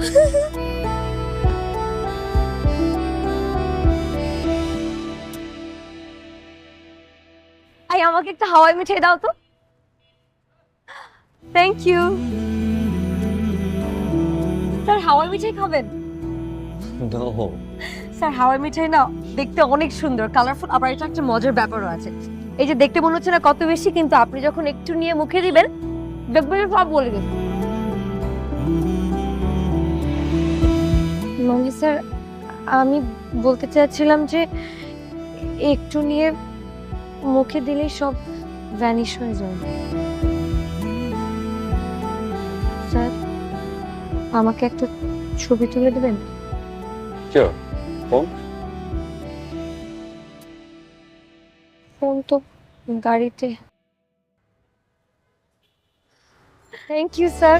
I আমাকে একটা হাওয়াই মিঠাই দাও তো। থ্যাংক ইউ স্যার হাওয়াই মিঠাই খাবেন? স্যার হাওয়াই মিঠাই না দেখতে অনেক সুন্দর কালারফুল আবার এটা একটা মজার ব্যাপারও আছে। এই যে দেখতে মনে হচ্ছে না কত বেশি কিন্তু আপনি যখন একটু নিয়ে মুখে দিবেন দেখবেন সব বলে গেছে মঙ্গি স্যার আমি বলতে চাচ্ছিলাম যে একটু নিয়ে মুখে দিলেই সব ভ্যানিশ হয়ে যায়। স্যার আমাকে একটা ছবি তুলে দেবেন? ফোন তো গাড়িতে। Thank you sir